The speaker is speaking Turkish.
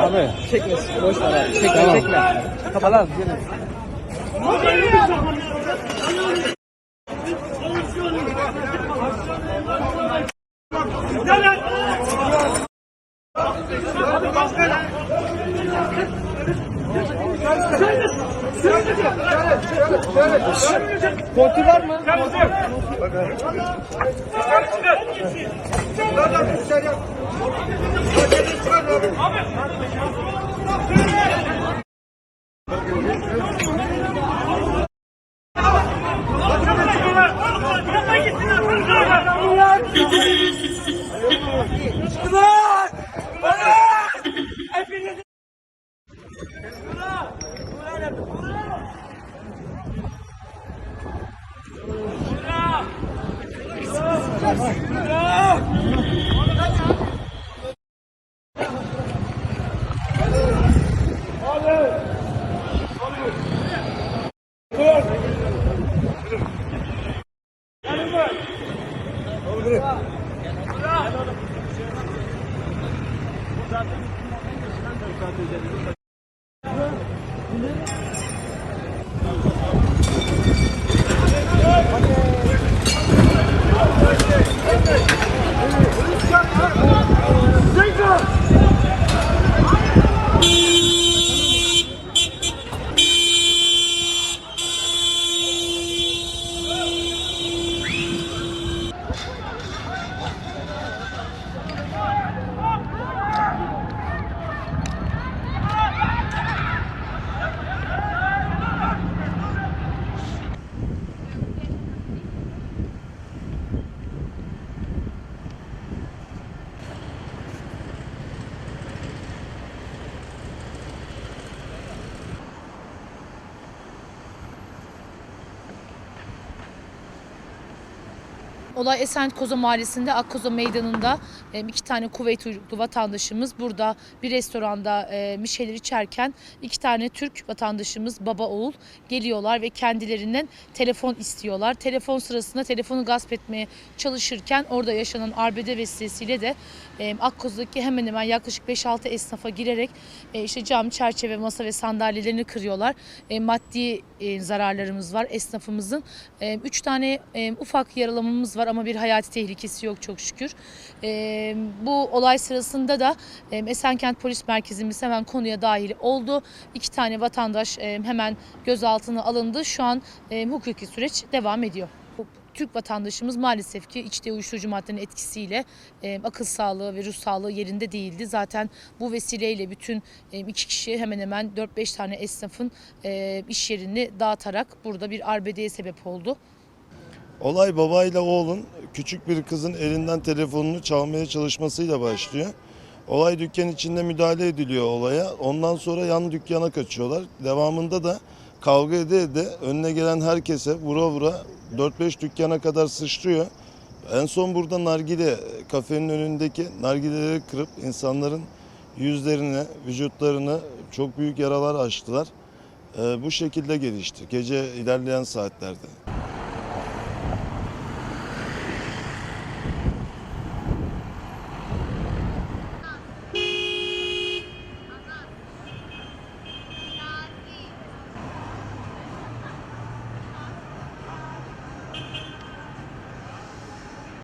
Abi çekmesin. Boş ver abi. Çekme çekme. Kapalan. Gelin. Kontrol var mı? 何? Olay Esenyurt Koza Mahallesi'nde Akkoza Meydanı'nda e, iki tane Kuveyt uyruklu vatandaşımız burada bir restoranda e, bir şeyler içerken iki tane Türk vatandaşımız baba oğul geliyorlar ve kendilerinden telefon istiyorlar. Telefon sırasında telefonu gasp etmeye çalışırken orada yaşanan arbede vesilesiyle de e, hemen hemen yaklaşık 5-6 esnafa girerek e, işte cam, çerçeve, masa ve sandalyelerini kırıyorlar. E, maddi e, zararlarımız var esnafımızın. E, üç tane e, ufak yaralamamız var ama bir hayati tehlikesi yok çok şükür. E, bu olay sırasında da e, Esenkent Polis Merkezimiz hemen konuya dahil oldu. İki tane vatandaş e, hemen gözaltına alındı. Şu an e, hukuki süreç devam ediyor. Türk vatandaşımız maalesef ki içtiği uyuşturucu maddenin etkisiyle e, akıl sağlığı ve ruh sağlığı yerinde değildi. Zaten bu vesileyle bütün e, iki kişi hemen hemen 4-5 tane esnafın e, iş yerini dağıtarak burada bir arbedeye sebep oldu. Olay babayla oğlun küçük bir kızın elinden telefonunu çalmaya çalışmasıyla başlıyor. Olay dükkan içinde müdahale ediliyor olaya. Ondan sonra yan dükkana kaçıyorlar. Devamında da kavga ede ede önüne gelen herkese vura vura 4-5 dükkana kadar sıçrıyor. En son burada nargile kafenin önündeki nargileleri kırıp insanların yüzlerine, vücutlarını çok büyük yaralar açtılar. Ee, bu şekilde gelişti gece ilerleyen saatlerde.